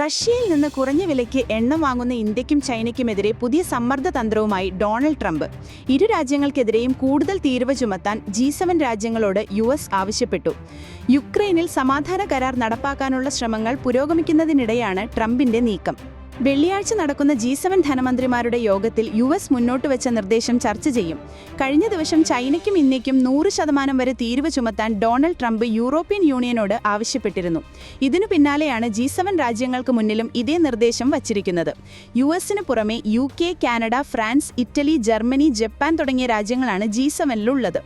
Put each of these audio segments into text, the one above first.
റഷ്യയിൽ നിന്ന് കുറഞ്ഞ വിലയ്ക്ക് എണ്ണ വാങ്ങുന്ന ഇന്ത്യക്കും ചൈനയ്ക്കുമെതിരെ പുതിയ സമ്മർദ്ദ തന്ത്രവുമായി ഡൊണാൾഡ് ട്രംപ്. ഇരു രാജ്യങ്ങൾക്കെതിരെയും കൂടുതൽ തീരുവ ചുമത്താൻ ജി സെവൻ രാജ്യങ്ങളോട് യു എസ് ആവശ്യപ്പെട്ടു. യുക്രൈനിൽ സമാധാന കരാർ നടപ്പാക്കാനുള്ള ശ്രമങ്ങൾ പുരോഗമിക്കുന്നതിനിടെയാണ് ട്രംപിന്റെ നീക്കം. വെള്ളിയാഴ്ച നടക്കുന്ന ജി സെവൻ ധനമന്ത്രിമാരുടെ യോഗത്തിൽ യു എസ് മുന്നോട്ട് വെച്ച നിർദ്ദേശം ചർച്ച ചെയ്യും. കഴിഞ്ഞ ദിവസം ചൈനയ്ക്കും ഇന്ത്യയ്ക്കും നൂറ് ശതമാനം വരെ തീരുവ ചുമത്താൻ ഡൊണാൾഡ് ട്രംപ് യൂറോപ്യൻ യൂണിയനോട് ആവശ്യപ്പെട്ടിരുന്നു. ഇതിനു പിന്നാലെയാണ് ജി സെവൻ രാജ്യങ്ങൾക്ക് മുന്നിലും ഇതേ നിർദ്ദേശം വച്ചിരിക്കുന്നത്. യു എസിന് പുറമെ U K Canada France Italy Germany Japan തുടങ്ങിയ രാജ്യങ്ങളാണ് ജി സെവനിലുള്ളത്.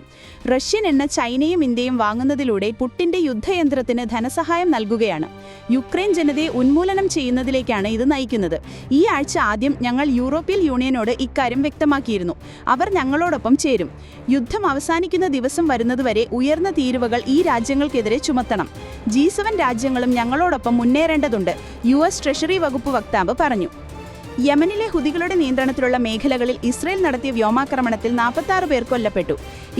റഷ്യൻ എണ്ണ ചൈനയും ഇന്ത്യയും വാങ്ങുന്നതിലൂടെ പുട്ടിന്റെ യുദ്ധയന്ത്രത്തിന് ധനസഹായം നൽകുകയാണ്. യുക്രൈൻ ജനതയെ ഉന്മൂലനം ചെയ്യുന്നതിലേക്കാണ് ഇത് നയിക്കുന്നത്. ഈ ആഴ്ച ആദ്യം ഞങ്ങൾ യൂറോപ്യൻ യൂണിയനോട് ഇക്കാര്യം വ്യക്തമാക്കിയിരുന്നു. അവർ ഞങ്ങളോടൊപ്പം ചേരും. യുദ്ധം അവസാനിക്കുന്ന ദിവസം വരുന്നതുവരെ ഉയർന്ന തീരുവകൾ ഈ രാജ്യങ്ങൾക്കെതിരെ ചുമത്തണം. ജി രാജ്യങ്ങളും ഞങ്ങളോടൊപ്പം മുന്നേറേണ്ടതുണ്ട് യു ട്രഷറി വകുപ്പ് വക്താവ് പറഞ്ഞു. യമനിലെ ഹുദികളുടെ നിയന്ത്രണത്തിലുള്ള മേഖലകളിൽ ഇസ്രയേൽ നടത്തിയ വ്യോമാക്രമണത്തിൽ നാൽപ്പത്തി ആറ് പേർ കൊല്ലപ്പെട്ടു.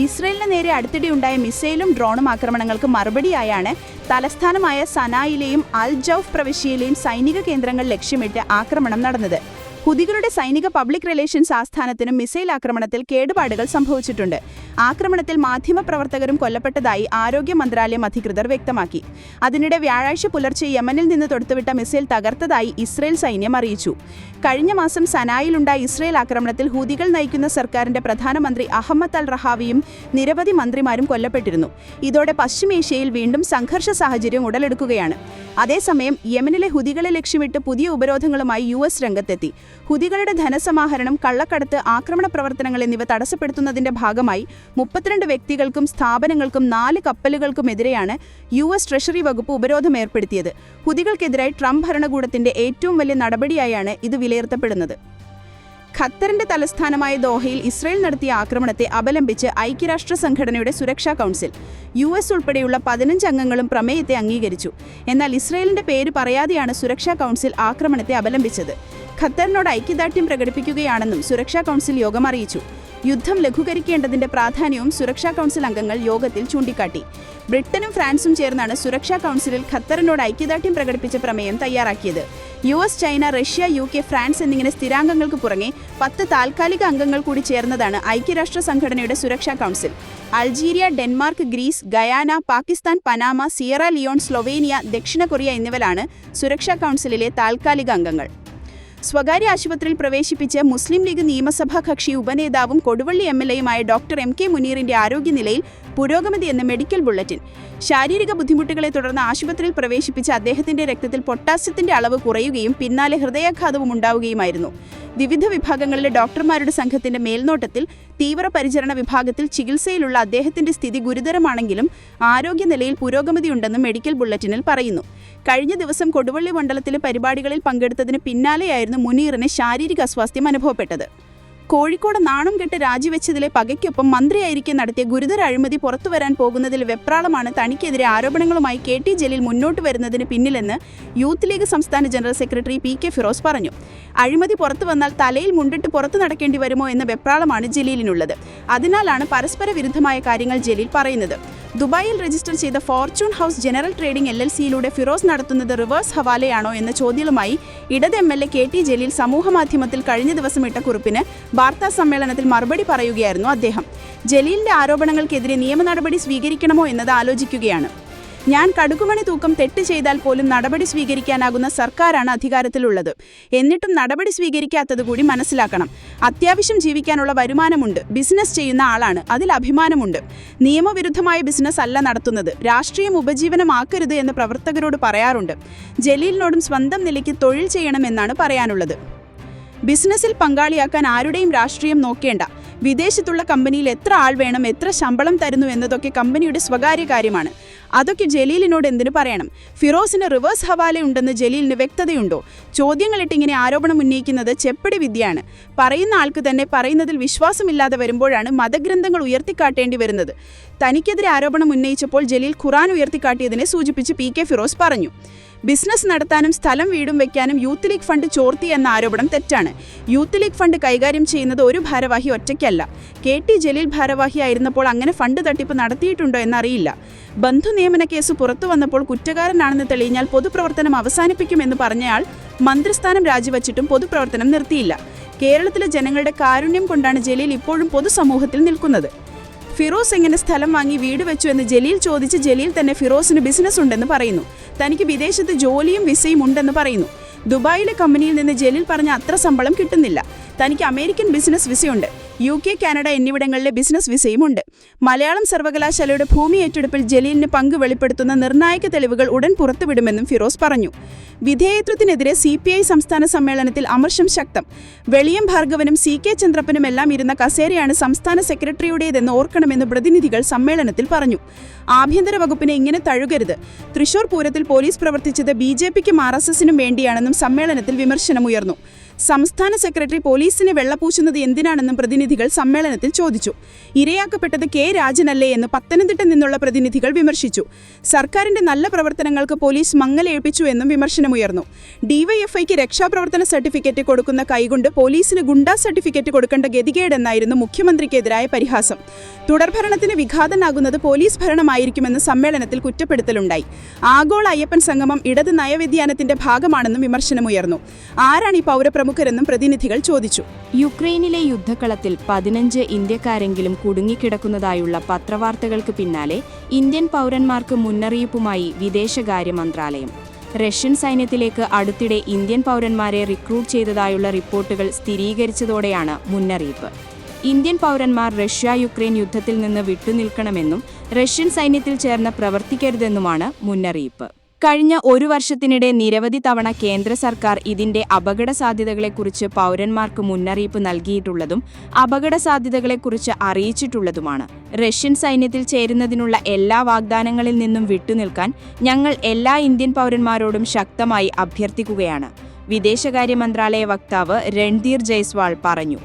ഇസ്രയേലിന് നേരെ അടുത്തിടെയുണ്ടായ മിസൈലും ഡ്രോണും ആക്രമണങ്ങൾക്ക് മറുപടിയായാണ് തലസ്ഥാനമായ സനായിലെയും അൽ ജൌഫ് പ്രവിശ്യയിലെയും സൈനിക കേന്ദ്രങ്ങൾ ലക്ഷ്യമിട്ട് ആക്രമണം നടന്നത്. ഹുതികളുടെ സൈനിക പബ്ലിക് റിലേഷൻസ് ആസ്ഥാനത്തിനും മിസൈൽ ആക്രമണത്തിൽ കേടുപാടുകൾ സംഭവിച്ചിട്ടുണ്ട്. ആക്രമണത്തിൽ മാധ്യമപ്രവർത്തകരും കൊല്ലപ്പെട്ടതായി ആരോഗ്യ മന്ത്രാലയം അധികൃതർ വ്യക്തമാക്കി. അതിനിടെ വ്യാഴാഴ്ച പുലർച്ചെ യമനിൽ നിന്ന് തൊടുത്തുവിട്ട മിസൈൽ തകർത്തതായി ഇസ്രയേൽ സൈന്യം അറിയിച്ചു. കഴിഞ്ഞ മാസം സനായിലുണ്ടായ ഇസ്രയേൽ ആക്രമണത്തിൽ ഹുദികൾ നയിക്കുന്ന സർക്കാരിന്റെ പ്രധാനമന്ത്രി അഹമ്മദ് അൽ റഹാവിയും നിരവധി മന്ത്രിമാരും കൊല്ലപ്പെട്ടിരുന്നു. ഇതോടെ പശ്ചിമേഷ്യയിൽ വീണ്ടും സംഘർഷ സാഹചര്യം ഉടലെടുക്കുകയാണ്. അതേസമയം യമനിലെ ഹുദികളെ ലക്ഷ്യമിട്ട് പുതിയ ഉപരോധങ്ങളുമായി യു എസ് രംഗത്തെത്തി. ഹുതികളുടെ ധനസമാഹരണം കള്ളക്കടത്ത് ആക്രമണ പ്രവർത്തനങ്ങൾ എന്നിവ തടസ്സപ്പെടുത്തുന്നതിന്റെ ഭാഗമായി മുപ്പത്തിരണ്ട് വ്യക്തികൾക്കും സ്ഥാപനങ്ങൾക്കും നാല് കപ്പലുകൾക്കുമെതിരെയാണ് യു എസ് ട്രഷറി വകുപ്പ് ഉപരോധം ഏർപ്പെടുത്തിയത്. ഹുതികൾക്കെതിരായി ട്രംപ് ഭരണകൂടത്തിന്റെ ഏറ്റവും വലിയ നടപടിയായാണ് ഇത് വിലയിരുത്തപ്പെടുന്നത്. ഖത്തറിന്റെ തലസ്ഥാനമായ ദോഹയിൽ ഇസ്രയേൽ നടത്തിയ ആക്രമണത്തെ അപലംബിച്ച് ഐക്യരാഷ്ട്ര സംഘടനയുടെ സുരക്ഷാ കൗൺസിൽ യു എസ് ഉൾപ്പെടെയുള്ള പതിനഞ്ച് അംഗങ്ങളും പ്രമേയത്തെ അംഗീകരിച്ചു. എന്നാൽ ഇസ്രയേലിന്റെ പേര് പറയാതെയാണ് സുരക്ഷാ കൗൺസിൽ ആക്രമണത്തെ അപലപിച്ചത് ഖത്തറിനോട് ഐക്യദാർഢ്യം പ്രകടിപ്പിക്കുകയാണെന്നും സുരക്ഷാ കൗൺസിൽ യോഗം അറിയിച്ചു. യുദ്ധം ലഘൂകരിക്കേണ്ടതിന്റെ പ്രാധാന്യവും സുരക്ഷാ കൗൺസിൽ അംഗങ്ങൾ യോഗത്തിൽ ചൂണ്ടിക്കാട്ടി. ബ്രിട്ടനും ഫ്രാൻസും ചേർന്നാണ് സുരക്ഷാ കൗൺസിലിൽ ഖത്തറിനോട് ഐക്യദാർഢ്യം പ്രകടിപ്പിച്ച പ്രമേയം തയ്യാറാക്കിയത്. U S China Russia U K France എന്നിങ്ങനെ സ്ഥിരാംഗങ്ങൾക്ക് പുറമെ പത്ത് താൽക്കാലിക അംഗങ്ങൾ കൂടി ചേർന്നതാണ് ഐക്യരാഷ്ട്ര സംഘടനയുടെ സുരക്ഷാ council. Algeria Denmark Greece Guyana Pakistan Panama Sierra Leone Slovenia ദക്ഷിണ കൊറിയ എന്നിവരാണ് സുരക്ഷാ കൗൺസിലിലെ താൽക്കാലിക അംഗങ്ങൾ. സ്വകാര്യ ആശുപത്രിയിൽ പ്രവേശിപ്പിച്ച് മുസ്ലിം ലീഗ് നിയമസഭാ കക്ഷി ഉപനേതാവും കൊടുവള്ളി എം എൽ എയുമായ ഡോക്ടർ എം കെ മുനീറിന്റെ ആരോഗ്യനിലയിൽ പുരോഗതി എന്ന മെഡിക്കൽ ബുള്ളറ്റിൻ. ശാരീരിക ബുദ്ധിമുട്ടുകളെ തുടർന്ന് ആശുപത്രിയിൽ പ്രവേശിപ്പിച്ച അദ്ദേഹത്തിന്റെ രക്തത്തിൽ പൊട്ടാസ്യത്തിന്റെ അളവ് കുറയുകയും പിന്നാലെ ഹൃദയാഘാതവും ഉണ്ടാവുകയുമായിരുന്നു. വിവിധ വിഭാഗങ്ങളിലെ ഡോക്ടർമാരുടെ സംഘത്തിന്റെ മേൽനോട്ടത്തിൽ തീവ്രപരിചരണ വിഭാഗത്തിൽ ചികിത്സയിലുള്ള അദ്ദേഹത്തിന്റെ സ്ഥിതി ഗുരുതരമാണെങ്കിലും ആരോഗ്യനിലയിൽ പുരോഗമതിയുണ്ടെന്നും മെഡിക്കൽ ബുള്ളറ്റിനിൽ പറയുന്നു. കഴിഞ്ഞ ദിവസം കൊടുവള്ളി മണ്ഡലത്തിലെ പരിപാടികളിൽ പങ്കെടുത്തതിന് പിന്നാലെയായിരുന്നു മുനീറിന് ശാരീരിക അസ്വാസ്ഥ്യം അനുഭവപ്പെട്ടത്. കോഴിക്കോട് നാണം കെട്ട് രാജിവെച്ചതിലെ പകയ്ക്കൊപ്പം മന്ത്രിയായിരിക്കെ നടത്തിയ ഗുരുതര അഴിമതി പുറത്തുവരാൻ പോകുന്നതിൽ വെപ്രാളമാണ് തനിക്കെതിരെ ആരോപണങ്ങളുമായി കെ ടി ജലീൽ മുന്നോട്ട് വരുന്നതിന് പിന്നിലെന്ന് യൂത്ത് ലീഗ് സംസ്ഥാന general secretary P K Firoz പറഞ്ഞു. അഴിമതി പുറത്തു വന്നാൽ തലയിൽ മുണ്ടിട്ട് പുറത്തു നടക്കേണ്ടി വരുമോ എന്ന വെപ്രാളമാണ് ജലീലിനുള്ളത്. അതിനാലാണ് പരസ്പര വിരുദ്ധമായ കാര്യങ്ങൾ ജലീൽ പറയുന്നത്. ദുബായിൽ രജിസ്റ്റർ ചെയ്ത Fortune House General Trading L L സിയിലൂടെ Firoz നടത്തുന്നത് റിവേഴ്സ് ഹവാലയാണോ എന്ന ചോദ്യവുമായി ഇടത് M L A K T Jaleel സമൂഹമാധ്യമത്തിൽ കഴിഞ്ഞ ദിവസം ഇട്ട കുറിപ്പിന് വാർത്താ സമ്മേളനത്തിൽ മറുപടി പറയുകയായിരുന്നു അദ്ദേഹം. ജലീലിന്റെ ആരോപണങ്ങൾക്കെതിരെ നിയമ നടപടി സ്വീകരിക്കണമോ എന്നത് ആലോചിക്കുകയാണ്. ഞാൻ കടുകുമണി തൂക്കം തെറ്റ് ചെയ്താൽ പോലും നടപടി സ്വീകരിക്കാനാകുന്ന സർക്കാരാണ് അധികാരത്തിലുള്ളത്. എന്നിട്ടും നടപടി സ്വീകരിക്കാത്തത് കൂടി മനസ്സിലാക്കണം. അത്യാവശ്യം ജീവിക്കാനുള്ള വരുമാനമുണ്ട്. ബിസിനസ് ചെയ്യുന്ന ആളാണ്. അതിൽ അഭിമാനമുണ്ട്. നിയമവിരുദ്ധമായ ബിസിനസ് അല്ല നടത്തുന്നത്. രാഷ്ട്രീയം ഉപജീവനമാക്കരുത് എന്ന് പ്രവർത്തകരോട് പറയാറുണ്ട്. ജലീലിനോടും സ്വന്തം നിലയ്ക്ക് തൊഴിൽ ചെയ്യണമെന്നാണ് പറയാനുള്ളത്. ബിസിനസ്സിൽ പങ്കാളിയാക്കാൻ ആരുടെയും രാഷ്ട്രീയം നോക്കേണ്ട. വിദേശത്തുള്ള കമ്പനിയിൽ എത്ര ആൾ വേണം എത്ര ശമ്പളം തരുന്നു എന്നതൊക്കെ കമ്പനിയുടെ സ്വകാര്യ കാര്യമാണ്. അതൊക്കെ ജലീലിനോട് എന്തിനു പറയണം? ഫിറോസിന് റിവേഴ്സ് ഹവാല ഉണ്ടെന്ന് ജലീലിന് വ്യക്തതയുണ്ടോ? ചോദ്യങ്ങളിട്ട് ഇങ്ങനെ ആരോപണം ഉന്നയിക്കുന്നത് ചെപ്പടി വിദ്യയാണ്. പറയുന്ന ആൾക്ക് തന്നെ പറയുന്നതിൽ വിശ്വാസമില്ലാതെ വരുമ്പോഴാണ് മതഗ്രന്ഥങ്ങൾ ഉയർത്തിക്കാട്ടേണ്ടി വരുന്നത്. തനിക്കെതിരെ ആരോപണം ഉന്നയിച്ചപ്പോൾ ജലീൽ ഖുറാൻ ഉയർത്തിക്കാട്ടിയതിനെ സൂചിപ്പിച്ച് പി കെ ഫിറോസ് പറഞ്ഞു. ബിസിനസ് നടത്താനും സ്ഥലം വീടും വെക്കാനും യൂത്ത് ലീഗ് ഫണ്ട് ചോർത്തി എന്ന ആരോപണം തെറ്റാണ്. യൂത്ത് ലീഗ് ഫണ്ട് കൈകാര്യം ചെയ്യുന്നത് ഒരു ഭാരവാഹി ഒറ്റയ്ക്കല്ല. കെ ടി ജലീൽ ഭാരവാഹിയായിരുന്നപ്പോൾ അങ്ങനെ ഫണ്ട് തട്ടിപ്പ് നടത്തിയിട്ടുണ്ടോ എന്നറിയില്ല. ബന്ധു നിയമന കേസ് പുറത്തു വന്നപ്പോൾ കുറ്റക്കാരനാണെന്ന് തെളിഞ്ഞാൽ പൊതുപ്രവർത്തനം അവസാനിപ്പിക്കുമെന്ന് പറഞ്ഞയാൾ മന്ത്രിസ്ഥാനം രാജിവച്ചിട്ടും പൊതുപ്രവർത്തനം നിർത്തിയില്ല. കേരളത്തിലെ ജനങ്ങളുടെ കാരുണ്യം കൊണ്ടാണ് ജലീൽ ഇപ്പോഴും പൊതുസമൂഹത്തിൽ നിൽക്കുന്നത്. ഫിറോസ് എങ്ങനെ സ്ഥലം വാങ്ങി വീട് വെച്ചു എന്ന് ജലീൽ ചോദിച്ച് ജലീൽ തന്നെ ഫിറോസിന് ബിസിനസ് ഉണ്ടെന്ന് പറയുന്നു. തനിക്ക് വിദേശത്ത് ജോലിയും വിസയും ഉണ്ടെന്ന് പറയുന്നു. ദുബായിലെ കമ്പനിയിൽ നിന്ന് ജലീൽ പറഞ്ഞ അത്ര ശമ്പളം കിട്ടുന്നില്ല. തനിക്ക് അമേരിക്കൻ ബിസിനസ് വിസയുണ്ട്. യു കെ കാനഡ എന്നിവിടങ്ങളിലെ ബിസിനസ് വിസയും ഉണ്ട് മലയാളം സർവകലാശാലയുടെ ഭൂമി ഏറ്റെടുപ്പിൽ ജലീലിന് പങ്ക് വെളിപ്പെടുത്തുന്ന നിർണായക തെളിവുകൾ ഉടൻ പുറത്തുവിടുമെന്നും ഫിറോസ് പറഞ്ഞു. വിധേയത്വത്തിനെതിരെ സി പി ഐ സംസ്ഥാന സമ്മേളനത്തിൽ അമർഷം ശക്തം. വെളിയം ഭാർഗവനും സി കെ ചന്ദ്രപ്പനും എല്ലാം ഇരുന്ന കസേരയാണ് സംസ്ഥാന സെക്രട്ടറിയുടേതെന്ന് ഓർക്കണമെന്ന് പ്രതിനിധികൾ സമ്മേളനത്തിൽ പറഞ്ഞു. ആഭ്യന്തര വകുപ്പിനെ ഇങ്ങനെ തഴുകരുത്. തൃശൂർ പൂരത്തിൽ പോലീസ് പ്രവർത്തിച്ചത് ബി ജെ പിക്കും ആർ എസ് എസിനും വേണ്ടിയാണെന്നും സമ്മേളനത്തിൽ വിമർശനമുയർന്നു. സംസ്ഥാന സെക്രട്ടറി പോലീസിനെ വെള്ളപൂശുന്നത് എന്തിനാണെന്നും പ്രതിനിധികൾ സമ്മേളനത്തിൽ ചോദിച്ചു. ഇരയാക്കപ്പെട്ടത് കെ രാജനല്ലേ എന്ന് പത്തനംതിട്ട നിന്നുള്ള പ്രതിനിധികൾ വിമർശിച്ചു. സർക്കാരിന്റെ നല്ല പ്രവർത്തനങ്ങൾക്ക് പോലീസ് മങ്ങലേൽപ്പിച്ചു എന്നും വിമർശനമുയർന്നു. ഡിവൈഎഫ്ഐക്ക് രക്ഷാപ്രവർത്തന സർട്ടിഫിക്കറ്റ് കൊടുക്കുന്ന കൈകൊണ്ട് പോലീസിന് ഗുണ്ടാ സർട്ടിഫിക്കറ്റ് കൊടുക്കേണ്ട ഗതികേടെന്നായിരുന്നു മുഖ്യമന്ത്രിക്കെതിരായ പരിഹാസം. തുടർഭരണത്തിന് വിഘാതനാകുന്നത് പോലീസ് ഭരണമായിരിക്കുമെന്ന് സമ്മേളനത്തിൽ കുറ്റപ്പെടുത്തലുണ്ടായി. ആഗോള അയ്യപ്പൻ സംഗമം ഇടത് നയവ്യതിയാനത്തിന്റെ ഭാഗമാണെന്നും വിമർശനമുയർന്നു. ആരാണ് ഈ പൗരപ്രമുഖരെന്നും പ്രതിനിധികൾ ചോദിച്ചു. യുക്രൈനിലെ യുദ്ധക്കളത്തിൽ പതിനഞ്ച് ഇന്ത്യക്കാരെങ്കിലും കുടുങ്ങിക്കിടക്കുന്നതായുള്ള പത്രവാർത്തകൾക്ക് പിന്നാലെ ഇന്ത്യൻ പൗരന്മാർക്ക് മുന്നറിയിപ്പുമായി വിദേശകാര്യ മന്ത്രാലയം. റഷ്യൻ സൈന്യത്തിലേക്ക് അടുത്തിടെ ഇന്ത്യൻ പൗരന്മാരെ റിക്രൂട്ട് ചെയ്തതായുള്ള റിപ്പോർട്ടുകൾ സ്ഥിരീകരിച്ചതോടെയാണ് മുന്നറിയിപ്പ്. ഇന്ത്യൻ പൗരന്മാർ റഷ്യ യുക്രൈൻ യുദ്ധത്തിൽ നിന്ന് വിട്ടുനിൽക്കണമെന്നും റഷ്യൻ സൈന്യത്തിൽ ചേർന്ന് പ്രവർത്തിക്കരുതെന്നുമാണ് മുന്നറിയിപ്പ്. കഴിഞ്ഞ ഒരു വർഷത്തിനിടെ നിരവധി തവണ കേന്ദ്ര സർക്കാർ ഇതിന്റെ അപകട സാധ്യതകളെക്കുറിച്ച് പൗരന്മാർക്ക് മുന്നറിയിപ്പ് നൽകിയിട്ടുള്ളതും അപകട സാധ്യതകളെക്കുറിച്ച് അറിയിച്ചിട്ടുള്ളതുമാണ്. റഷ്യൻ സൈന്യത്തിൽ ചേരുന്നതിനുള്ള എല്ലാ വാഗ്ദാനങ്ങളിൽ നിന്നും വിട്ടുനിൽക്കാൻ ഞങ്ങൾ എല്ലാ ഇന്ത്യൻ പൗരന്മാരോടും ശക്തമായി അഭ്യർത്ഥിക്കുകയാണ് വിദേശകാര്യ മന്ത്രാലയ വക്താവ് രൺധീർ ജയ്സ്വാൾ പറഞ്ഞു.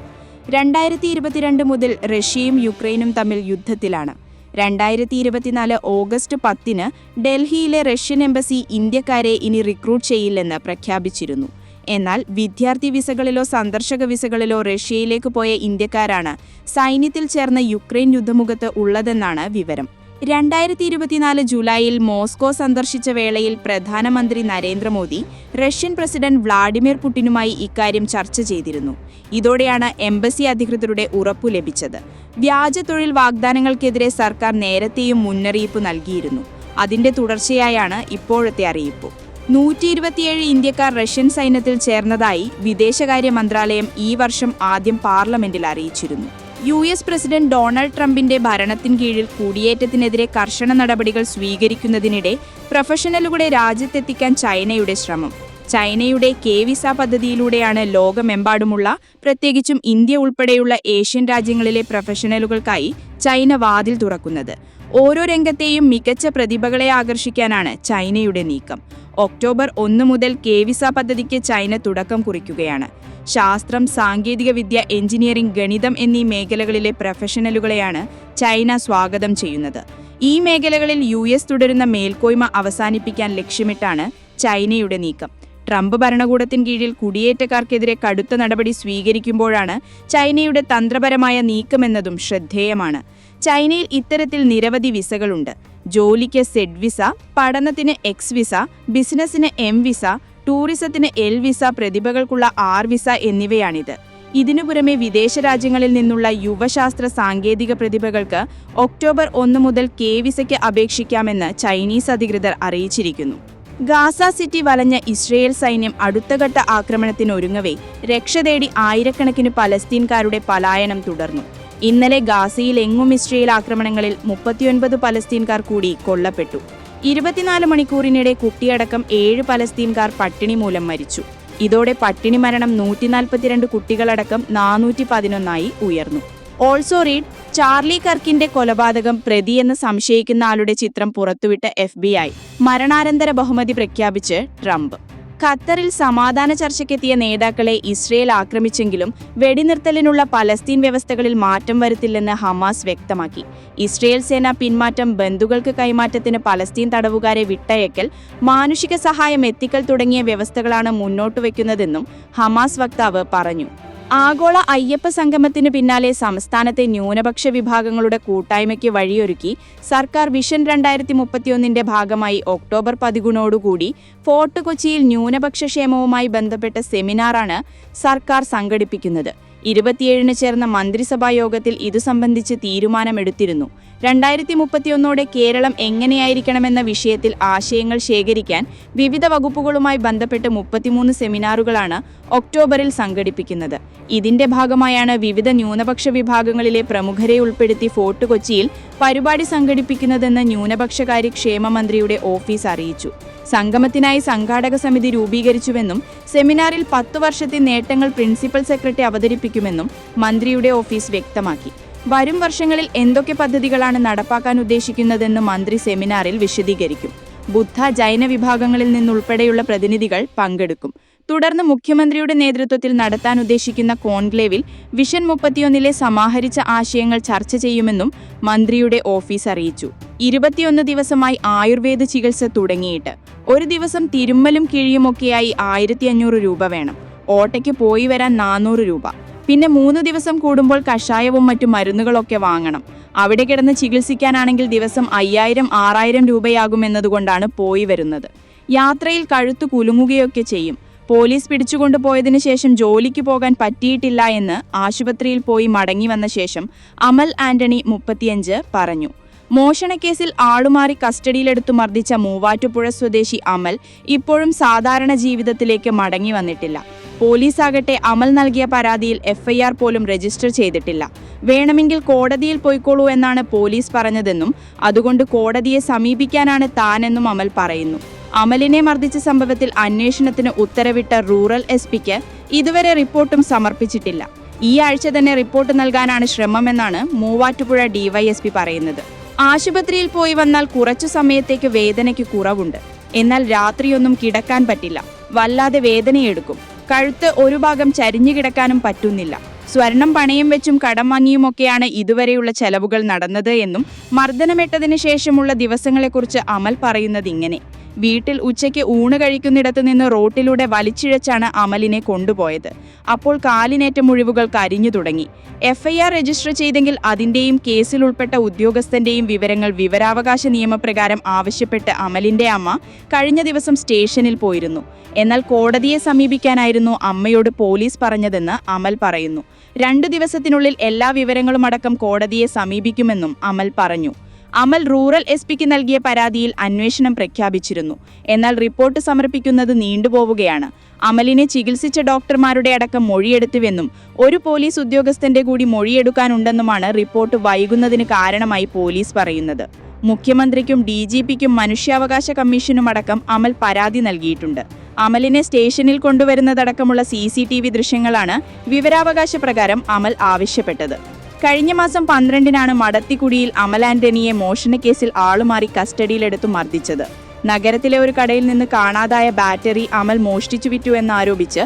രണ്ടായിരത്തി ഇരുപത്തിരണ്ട് മുതൽ റഷ്യയും യുക്രൈനും തമ്മിൽ യുദ്ധത്തിലാണ്. രണ്ടായിരത്തി ഇരുപത്തിനാല് ഓഗസ്റ്റ് പത്തിന് ഡൽഹിയിലെ റഷ്യൻ എംബസി ഇന്ത്യക്കാരെ ഇനി റിക്രൂട്ട് ചെയ്യില്ലെന്ന് പ്രഖ്യാപിച്ചിരുന്നു. എന്നാൽ വിദ്യാർത്ഥി വിസകളിലോ സന്ദർശക വിസകളിലോ റഷ്യയിലേക്ക് പോയ ഇന്ത്യക്കാരാണ് സൈന്യത്തിൽ ചേർന്ന യുക്രൈൻ യുദ്ധമുഖത്ത് ഉള്ളതെന്നാണ് വിവരം. രണ്ടായിരത്തി ഇരുപത്തിനാല് ജൂലൈയിൽ മോസ്കോ സന്ദർശിച്ച വേളയിൽ പ്രധാനമന്ത്രി നരേന്ദ്രമോദി റഷ്യൻ പ്രസിഡന്റ് വ്ളാഡിമിർ പുടിനുമായി ഇക്കാര്യം ചർച്ച ചെയ്തിരുന്നു. ഇതോടെയാണ് എംബസി അധികൃതരുടെ ഉറപ്പു ലഭിച്ചത്. വ്യാജ തൊഴിൽ വാഗ്ദാനങ്ങൾക്കെതിരെ സർക്കാർ നേരത്തെയും മുന്നറിയിപ്പ് നൽകിയിരുന്നു. അതിന്റെ തുടർച്ചയായാണ് ഇപ്പോഴത്തെ അറിയിപ്പ്. നൂറ്റി ഇരുപത്തിയേഴ് ഇന്ത്യക്കാർ റഷ്യൻ സൈന്യത്തിൽ ചേർന്നതായി വിദേശകാര്യ മന്ത്രാലയം ഈ വർഷം ആദ്യം പാർലമെന്റിൽ അറിയിച്ചിരുന്നു. യു എസ് പ്രസിഡന്റ് ഡൊണാൾഡ് ട്രംപിന്റെ ഭരണത്തിന് കീഴിൽ കുടിയേറ്റത്തിനെതിരെ കർശന നടപടികൾ സ്വീകരിക്കുന്നതിനിടെ പ്രൊഫഷണലുകളെ രാജ്യത്തെത്തിക്കാൻ ചൈനയുടെ ശ്രമം. ചൈനയുടെ കെ വിസ പദ്ധതിയിലൂടെയാണ് ലോകമെമ്പാടുമുള്ള പ്രത്യേകിച്ചും ഇന്ത്യ ഉൾപ്പെടെയുള്ള ഏഷ്യൻ രാജ്യങ്ങളിലെ പ്രൊഫഷണലുകൾക്കായി ചൈന വാതിൽ തുറക്കുന്നത്. ഓരോ രംഗത്തെയും മികച്ച പ്രതിഭകളെ ആകർഷിക്കാനാണ് ചൈനയുടെ നീക്കം. ഒക്ടോബർ ഒന്ന് മുതൽ കെ വിസ പദ്ധതിക്ക് ചൈന തുടക്കം കുറിക്കുകയാണ്. ശാസ്ത്രം സാങ്കേതികവിദ്യ എഞ്ചിനീയറിംഗ് ഗണിതം എന്നീ മേഖലകളിലെ പ്രൊഫഷണലുകളെയാണ് ചൈന സ്വാഗതം ചെയ്യുന്നത്. ഈ മേഖലകളിൽ യു എസ് തുടരുന്ന മേൽക്കോയ്മ അവസാനിപ്പിക്കാൻ ലക്ഷ്യമിട്ടാണ് ചൈനയുടെ നീക്കം. ട്രംപ് ഭരണകൂടത്തിന് കീഴിൽ കുടിയേറ്റക്കാർക്കെതിരെ കടുത്ത നടപടി സ്വീകരിക്കുമ്പോഴാണ് ചൈനയുടെ തന്ത്രപരമായ നീക്കമെന്നതും ശ്രദ്ധേയമാണ്. ചൈനയിൽ ഇത്തരത്തിൽ നിരവധി വിസകളുണ്ട്. ജോലിക്ക് സെഡ് വിസ പഠനത്തിന് എക്സ് വിസ ബിസിനസ്സിന് എം വിസ ടൂറിസത്തിന് എൽ വിസ പ്രതിഭകൾക്കുള്ള ആർ വിസ എന്നിവയാണിത്. ഇതിനു പുറമെ വിദേശ രാജ്യങ്ങളിൽ നിന്നുള്ള യുവശാസ്ത്ര സാങ്കേതിക പ്രതിഭകൾക്ക് ഒക്ടോബർ ഒന്ന് മുതൽ കെ വിസയ്ക്ക് അപേക്ഷിക്കാമെന്ന് ചൈനീസ് അധികൃതർ അറിയിച്ചിരിക്കുന്നു. ഗാസ സിറ്റി വലഞ്ഞ ഇസ്രയേൽ സൈന്യം അടുത്തഘട്ട ആക്രമണത്തിനൊരുങ്ങവേ രക്ഷ തേടി ആയിരക്കണക്കിന് പലസ്തീൻകാരുടെ പലായനം തുടർന്നു. ഇന്നലെ ഗാസയിൽ എങ്ങും ഇസ്രയേൽ ആക്രമണങ്ങളിൽ മുപ്പത്തിയൊൻപത് പലസ്തീൻകാർ കൂടി കൊല്ലപ്പെട്ടു. ഇരുപത്തിനാല് മണിക്കൂറിനിടെ കുട്ടിയടക്കം ഏഴ് പലസ്തീൻകാർ പട്ടിണി മൂലം മരിച്ചു. ഇതോടെ പട്ടിണി മരണം നൂറ്റി നാൽപ്പത്തിരണ്ട് കുട്ടികളടക്കം നാനൂറ്റി പതിനൊന്നായി ഉയർന്നു. ഓൾസോ റീഡ് ചാർലി കർക്കിന്റെ കൊലപാതകം പ്രതിയെന്ന് സംശയിക്കുന്ന ആളുടെ ചിത്രം പുറത്തുവിട്ട എഫ് ബി ഐ മരണാനന്തര ബഹുമതി പ്രഖ്യാപിച്ച് ട്രംപ്. ഖത്തറിൽ സമാധാന ചർച്ചയ്ക്കെത്തിയ നേതാക്കളെ ഇസ്രയേൽ ആക്രമിച്ചെങ്കിലും വെടിനിർത്തലിനുള്ള പലസ്തീൻ വ്യവസ്ഥകളിൽ മാറ്റം വരുത്തില്ലെന്ന് ഹമാസ് വ്യക്തമാക്കി. ഇസ്രയേൽ സേന പിന്മാറ്റം ബന്ധുക്കൾക്ക് കൈമാറ്റത്തിന് പലസ്തീൻ തടവുകാരെ വിട്ടയക്കൽ മാനുഷിക സഹായം എത്തിക്കൽ തുടങ്ങിയ വ്യവസ്ഥകളാണ് മുന്നോട്ട് വയ്ക്കുന്നതെന്നും ഹമാസ് വക്താവ് പറഞ്ഞു. ആഗോള അയ്യപ്പ സംഗമത്തിന് പിന്നാലെ സംസ്ഥാനത്തെ ന്യൂനപക്ഷ വിഭാഗങ്ങളുടെ കൂട്ടായ്മയ്ക്ക് വഴിയൊരുക്കി സർക്കാർ വിഷൻ രണ്ടായിരത്തി മുപ്പത്തിയൊന്നിന്റെ ഭാഗമായി ഒക്ടോബർ പതിഗുണോടുകൂടി ഫോർട്ട് കൊച്ചിയിൽ ന്യൂനപക്ഷ ക്ഷേമവുമായി ബന്ധപ്പെട്ട സെമിനാറാണ് സർക്കാർ സംഘടിപ്പിക്കുന്നത്. ഇരുപത്തിയേഴിന് ചേർന്ന മന്ത്രിസഭാ യോഗത്തിൽ ഇതു സംബന്ധിച്ച് തീരുമാനമെടുത്തിരുന്നു. രണ്ടായിരത്തി മുപ്പത്തിയൊന്നോടെ കേരളം എങ്ങനെയായിരിക്കണമെന്ന വിഷയത്തിൽ ആശയങ്ങൾ ശേഖരിക്കാൻ വിവിധ വകുപ്പുകളുമായി ബന്ധപ്പെട്ട് മുപ്പത്തിമൂന്ന് സെമിനാറുകളാണ് ഒക്ടോബറിൽ സംഘടിപ്പിക്കുന്നത്. ഇതിന്റെ ഭാഗമായാണ് വിവിധ ന്യൂനപക്ഷ വിഭാഗങ്ങളിലെ പ്രമുഖരെ ഉൾപ്പെടുത്തി ഫോർട്ട് കൊച്ചിയിൽ പരിപാടി സംഘടിപ്പിക്കുന്നതെന്ന് ന്യൂനപക്ഷകാര്യ ക്ഷേമ മന്ത്രിയുടെ ഓഫീസ് അറിയിച്ചു. സംഗമത്തിനായി സംഘാടക സമിതി രൂപീകരിച്ചുവെന്നും സെമിനാറിൽ പത്തു വർഷത്തെ നേട്ടങ്ങൾ പ്രിൻസിപ്പൽ സെക്രട്ടറി അവതരിപ്പിക്കുമെന്നും മന്ത്രിയുടെ ഓഫീസ് വ്യക്തമാക്കി. വരും വർഷങ്ങളിൽ എന്തൊക്കെ പദ്ധതികളാണ് നടപ്പാക്കാൻ ഉദ്ദേശിക്കുന്നതെന്ന് മന്ത്രി സെമിനാറിൽ വിശദീകരിക്കും. ബുദ്ധ ജൈന വിഭാഗങ്ങളിൽ നിന്നുൾപ്പെടെയുള്ള പ്രതിനിധികൾ പങ്കെടുക്കും. തുടർന്ന് മുഖ്യമന്ത്രിയുടെ നേതൃത്വത്തിൽ നടത്താൻ ഉദ്ദേശിക്കുന്ന കോൺക്ലേവിൽ വിഷൻ മുപ്പത്തിയൊന്നിലെ സമാഹരിച്ച ആശയങ്ങൾ ചർച്ച ചെയ്യുമെന്നും മന്ത്രിയുടെ ഓഫീസ് അറിയിച്ചു. ഇരുപത്തിയൊന്ന് ദിവസമായി ആയുർവേദ ചികിത്സ തുടങ്ങിയിട്ട്. ഒരു ദിവസം തിരുമ്മലും കിഴിയുമൊക്കെയായി ആയിരത്തി അഞ്ഞൂറ് രൂപ വേണം. ഓട്ടയ്ക്ക് പോയി വരാൻ നാനൂറ് രൂപ. പിന്നെ മൂന്ന് ദിവസം കൂടുമ്പോൾ കഷായവും മറ്റു മരുന്നുകളൊക്കെ വാങ്ങണം. അവിടെ കിടന്ന് ചികിത്സിക്കാനാണെങ്കിൽ ദിവസം അയ്യായിരം ആറായിരം രൂപയാകുമെന്നതുകൊണ്ടാണ് പോയി വരുന്നത്. യാത്രയിൽ കഴുത്തു കുലുങ്ങുകയൊക്കെ ചെയ്യും. പോലീസ് പിടിച്ചുകൊണ്ടു പോയതിനു ശേഷം ജോലിക്ക് പോകാൻ പറ്റിയിട്ടില്ല എന്ന് ആശുപത്രിയിൽ പോയി മടങ്ങി വന്ന ശേഷം അമൽ ആന്റണി മുപ്പത്തിയഞ്ച് പറഞ്ഞു. മോഷണക്കേസിൽ ആളുമാറി കസ്റ്റഡിയിലെടുത്തു മർദ്ദിച്ച മൂവാറ്റുപുഴ സ്വദേശി അമൽ ഇപ്പോഴും സാധാരണ ജീവിതത്തിലേക്ക് മടങ്ങി വന്നിട്ടില്ല. പോലീസാകട്ടെ അമൽ നൽകിയ പരാതിയിൽ എഫ്ഐആർ പോലും രജിസ്റ്റർ ചെയ്തിട്ടില്ല. വേണമെങ്കിൽ കോടതിയിൽ പോയിക്കോളൂ എന്നാണ് പോലീസ് പറഞ്ഞതെന്നും അതുകൊണ്ട് കോടതിയെ സമീപിക്കാനാണ് താനെന്നും അമൽ പറയുന്നു. അമലിനെ മർദ്ദിച്ച സംഭവത്തിൽ അന്വേഷണത്തിന് ഉത്തരവിട്ട റൂറൽ എസ് പിക്ക് ഇതുവരെ റിപ്പോർട്ടും സമർപ്പിച്ചിട്ടില്ല. ഈ ആഴ്ച തന്നെ റിപ്പോർട്ട് നൽകാനാണ് ശ്രമമെന്നാണ് മൂവാറ്റുപുഴ ഡിവൈഎസ്പി പറയുന്നത്. ആശുപത്രിയിൽ പോയി വന്നാൽ കുറച്ചു സമയത്തേക്ക് വേദനയ്ക്ക് കുറവുണ്ട്. എന്നാൽ രാത്രിയൊന്നും കിടക്കാൻ പറ്റില്ല. വല്ലാതെ വേദനയെടുക്കും. കഴുത്ത് ഒരു ഭാഗം ചരിഞ്ഞു കിടക്കാനും പറ്റുന്നില്ല. സ്വർണം പണയം വെച്ചും കടം വാങ്ങിയുമൊക്കെയാണ് ഇതുവരെയുള്ള ചെലവുകൾ നടന്നത് എന്നും മർദ്ദനമേറ്റതിനു ശേഷമുള്ള ദിവസങ്ങളെക്കുറിച്ച് അമൽ പറയുന്നത് ഇങ്ങനെ. വീട്ടിൽ ഉച്ചയ്ക്ക് ഊണ് കഴിക്കുന്നിടത്ത് നിന്ന് റോട്ടിലൂടെ വലിച്ചിഴച്ചാണ് അമലിനെ കൊണ്ടുപോയത്. അപ്പോൾ കാലിനേറ്റ മുഴിവുകൾ കരിഞ്ഞു തുടങ്ങി. എഫ്ഐആർ രജിസ്റ്റർ ചെയ്തെങ്കിൽ അതിന്റെയും കേസിൽ ഉൾപ്പെട്ട ഉദ്യോഗസ്ഥന്റെയും വിവരങ്ങൾ വിവരാവകാശ നിയമപ്രകാരം ആവശ്യപ്പെട്ട് അമലിന്റെ അമ്മ കഴിഞ്ഞ ദിവസം സ്റ്റേഷനിൽ പോയിരുന്നു. എന്നാൽ കോടതിയെ സമീപിക്കാനായിരുന്നു അമ്മയോട് പോലീസ് പറഞ്ഞതെന്ന് അമൽ പറയുന്നു. രണ്ടു ദിവസത്തിനുള്ളിൽ എല്ലാ വിവരങ്ങളുമടക്കം കോടതിയെ സമീപിക്കുമെന്നും അമൽ പറഞ്ഞു. അമൽ റൂറൽ എസ് പിക്ക് നൽകിയ പരാതിയിൽ അന്വേഷണം പ്രഖ്യാപിച്ചിരുന്നു. എന്നാൽ റിപ്പോർട്ട് സമർപ്പിക്കുന്നത് നീണ്ടുപോവുകയാണ്. അമലിനെ ചികിത്സിച്ച ഡോക്ടർമാരുടെ അടക്കം മൊഴിയെടുത്തുവെന്നും ഒരു പോലീസ് ഉദ്യോഗസ്ഥന്റെ കൂടി മൊഴിയെടുക്കാനുണ്ടെന്നുമാണ് റിപ്പോർട്ട് വൈകുന്നതിന് കാരണമായി പോലീസ് പറയുന്നത്. മുഖ്യമന്ത്രിക്കും ഡി ജി പിക്കും മനുഷ്യാവകാശ കമ്മീഷനുമടക്കം അമൽ പരാതി നൽകിയിട്ടുണ്ട്. അമലിനെ സ്റ്റേഷനിൽ കൊണ്ടുവരുന്നതടക്കമുള്ള സി സി ടി വി ദൃശ്യങ്ങളാണ് വിവരാവകാശ പ്രകാരം അമൽ ആവശ്യപ്പെട്ടത്. കഴിഞ്ഞ മാസം പന്ത്രണ്ടിനാണ് മടത്തിക്കുടിയിൽ അമൽ ആന്റണിയെ മോഷണക്കേസിൽ ആളുമാറി കസ്റ്റഡിയിലെടുത്തു മർദ്ദിച്ചത്. നഗരത്തിലെ ഒരു കടയിൽ നിന്ന് കാണാതായ ബാറ്ററി അമൽ മോഷ്ടിച്ചു വിറ്റു എന്നാരോപിച്ച്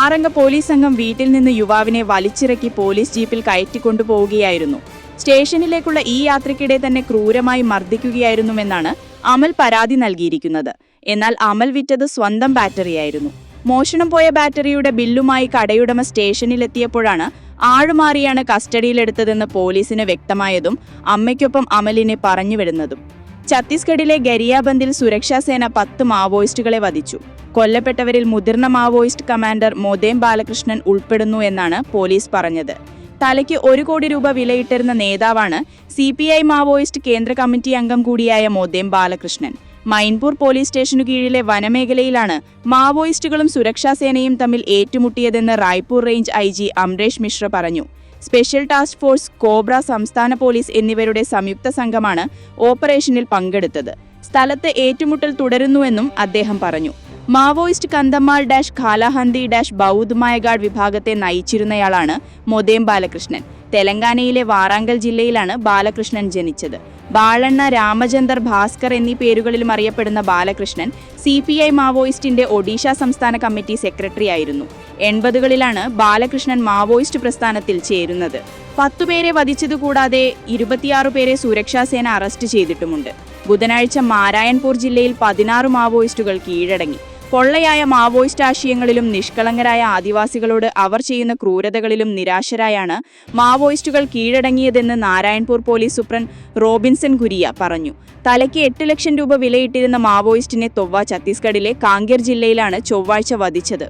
ആറംഗ പോലീസ് സംഘം വീട്ടിൽ നിന്ന് യുവാവിനെ വലിച്ചിറക്കി പോലീസ് ജീപ്പിൽ കയറ്റിക്കൊണ്ടുപോവുകയായിരുന്നു സ്റ്റേഷനിലേക്കുള്ള ഈ യാത്രയ്ക്കിടെ തന്നെ ക്രൂരമായി മർദ്ദിക്കുകയായിരുന്നുവെന്നാണ് അമൽ പരാതി നൽകിയിരിക്കുന്നത്. എന്നാൽ അമൽ വിറ്റത് സ്വന്തം ബാറ്ററിയായിരുന്നു. മോഷണം പോയ ബാറ്ററിയുടെ ബില്ലുമായി കടയുടമ സ്റ്റേഷനിലെത്തിയപ്പോഴാണ് ആഴുമാറിയാണ് കസ്റ്റഡിയിലെടുത്തതെന്ന് പോലീസിന് വ്യക്തമായതും അമ്മയ്ക്കൊപ്പം അമലിനെ പറഞ്ഞുവിടുന്നതും. ഛത്തീസ്ഗഡിലെ ഗരിയാബന്ദിൽ സുരക്ഷാസേന പത്ത് മാവോയിസ്റ്റുകളെ വധിച്ചു. കൊല്ലപ്പെട്ടവരിൽ മുതിർന്ന മാവോയിസ്റ്റ് കമാൻഡർ മോദേം ബാലകൃഷ്ണൻ ഉൾപ്പെടുന്നു എന്നാണ് പോലീസ് പറഞ്ഞത്. തലയ്ക്ക് ഒരു കോടി രൂപ വിലയിട്ടിരുന്ന നേതാവാണ് സി മാവോയിസ്റ്റ് കേന്ദ്ര കമ്മിറ്റി അംഗം കൂടിയായ മോദേം ബാലകൃഷ്ണൻ. മൈൻപൂർ പോലീസ് സ്റ്റേഷനു കീഴിലെ വനമേഖലയിലാണ് മാവോയിസ്റ്റുകളും സുരക്ഷാ സേനയും തമ്മിൽ ഏറ്റുമുട്ടിയതെന്ന് Raipur range I G Amaresh Mishra പറഞ്ഞു. സ്പെഷ്യൽ ടാസ്ക് ഫോഴ്സ് കോബ്ര സംസ്ഥാന പോലീസ് എന്നിവരുടെ സംയുക്ത സംഘമാണ് ഓപ്പറേഷനിൽ പങ്കെടുത്തത്. സ്ഥലത്ത് ഏറ്റുമുട്ടൽ തുടരുന്നുവെന്നും അദ്ദേഹം പറഞ്ഞു. Maoist കന്തമ്മാൾ dash Kalahandi dash Boudh Mayagad വിഭാഗത്തെ നയിച്ചിരുന്നയാളാണ് മൊദേം ബാലകൃഷ്ണൻ. തെലങ്കാനയിലെ വാറാങ്കൽ ജില്ലയിലാണ് ബാലകൃഷ്ണൻ ജനിച്ചത്. ബാളണ്ണ രാമചന്ദർ ഭാസ്കർ എന്നീ പേരുകളിലും അറിയപ്പെടുന്ന ബാലകൃഷ്ണൻ സി പി ഐ മാവോയിസ്റ്റിന്റെ ഒഡീഷ സംസ്ഥാന കമ്മിറ്റി സെക്രട്ടറി സെക്രട്ടറിയായിരുന്നു എൺപതുകളിലാണ് ബാലകൃഷ്ണൻ മാവോയിസ്റ്റ് പ്രസ്ഥാനത്തിൽ ചേരുന്നത്. പത്തുപേരെ വധിച്ചതുകൂടാതെ ഇരുപത്തിയാറ് പേരെ സുരക്ഷാസേന അറസ്റ്റ് ചെയ്തിട്ടുമുണ്ട്. ബുധനാഴ്ച മാരായൺപൂർ ജില്ലയിൽ പതിനാറ് മാവോയിസ്റ്റുകൾ കീഴടങ്ങി. പൊള്ളയായ മാവോയിസ്റ്റ് ആശയങ്ങളിലും നിഷ്കളങ്കരായ ആദിവാസികളോട് അവർ ചെയ്യുന്ന ക്രൂരതകളിലും നിരാശരായാണ് മാവോയിസ്റ്റുകൾ കീഴടങ്ങിയതെന്ന് Narayanpur police superintendent Robinson Guria പറഞ്ഞു. തലയ്ക്ക് എട്ട് ലക്ഷം രൂപ വിലയിട്ടിരുന്ന മാവോയിസ്റ്റിനെ തൊവ്വ ഛത്തീസ്ഗഡിലെ കാങ്കേർ ജില്ലയിലാണ് ചൊവ്വാഴ്ച വധിച്ചത്.